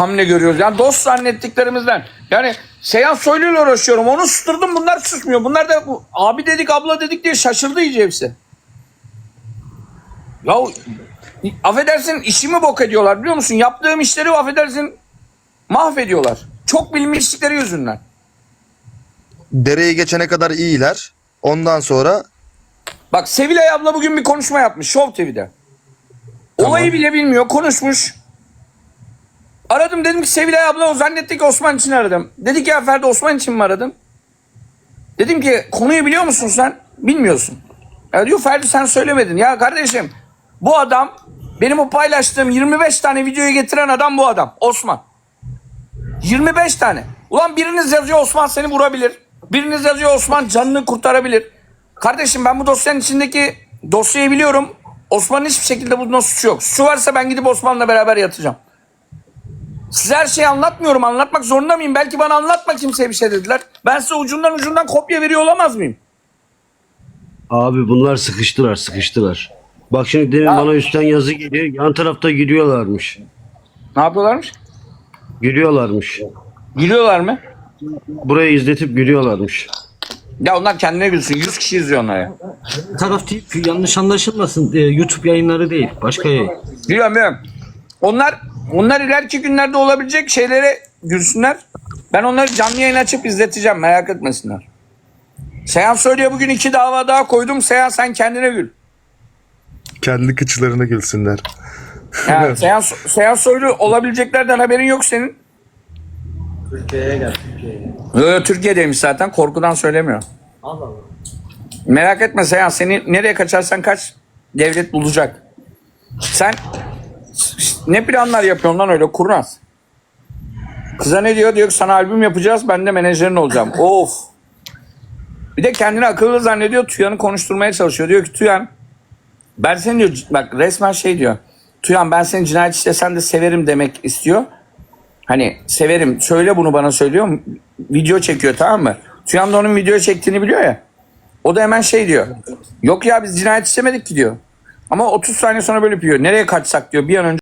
hamle görüyoruz. Yani dost zannettiklerimizden. Yani Seyhan Soylu'yla uğraşıyorum. Onu susturdum. Bunlar susmuyor. Bunlar da bu- abi dedik abla dedik diye şaşırdı iyice hepsi. Ya affedersin işimi bok ediyorlar biliyor musun? Yaptığım işleri affedersin mahvediyorlar. Çok bilmişlikleri yüzünden. Dereyi geçene kadar iyiler. Ondan sonra Bak Sevilay abla bugün bir konuşma yapmış Show TV'de. Olayı bile bilmiyor konuşmuş. Aradım dedim ki Sevilay abla o zannetti ki Osman için aradım. Dedi ki ya Ferdi Osman için mi aradın? Dedim ki konuyu biliyor musun sen? Bilmiyorsun. Ya diyor Ferdi sen söylemedin. Ya kardeşim bu adam benim o paylaştığım 25 tane videoyu getiren adam bu adam. Osman. 25 tane. Ulan biriniz yazıyor Osman seni vurabilir. Biriniz yazıyor Osman canını kurtarabilir. Kardeşim ben bu dosyanın içindeki dosyayı biliyorum. Osman'ın hiçbir şekilde bunda suçu yok. Suçu varsa ben gidip Osman'la beraber yatacağım. Size her şeyi anlatmıyorum. Anlatmak zorunda mıyım? Belki bana anlatma kimseye bir şey dediler. Ben size ucundan ucundan kopya veriyor olamaz mıyım? Abi bunlar sıkıştılar sıkıştılar. Bak şimdi demin Ya- bana üstten yazı geliyor. Yan tarafta gülüyorlarmış. Ne yapıyorlarmış? Gülüyorlarmış. Gülüyorlar mı? Burayı izletip gülüyorlarmış. Ya onlar kendine gülsün. 100 kişi izliyor onları. taraf değil, yanlış anlaşılmasın. Ee, YouTube yayınları değil. Başka yayın. Biliyorum biliyorum. Onlar, onlar ileriki günlerde olabilecek şeylere gülsünler. Ben onları canlı yayın açıp izleteceğim. Merak etmesinler. Seyhan söylüyor bugün iki dava daha koydum. Seyhan sen kendine gül. kendi kıçlarına gülsünler. Yani Seyhan, Seyhan Soylu olabileceklerden haberin yok senin. Türkiye'ye gel Türkiye'ye. Türkiye'deymiş zaten korkudan söylemiyor. Allah Allah. Merak etme Seyhan seni nereye kaçarsan kaç devlet bulacak. Sen ne planlar yapıyorsun lan öyle kurnaz. Kıza ne diyor? Diyor ki sana albüm yapacağız ben de menajerin olacağım. of. Bir de kendini akıllı zannediyor. Tuyan'ı konuşturmaya çalışıyor. Diyor ki Tuyan ben seni diyor bak resmen şey diyor. Tuyan ben seni cinayet işlesen de severim demek istiyor. Hani severim söyle bunu bana söylüyor. Video çekiyor tamam mı? Tuyan da onun video çektiğini biliyor ya. O da hemen şey diyor. Yok ya biz cinayet işlemedik ki diyor. Ama 30 saniye sonra böyle yapıyor. Nereye kaçsak diyor bir an önce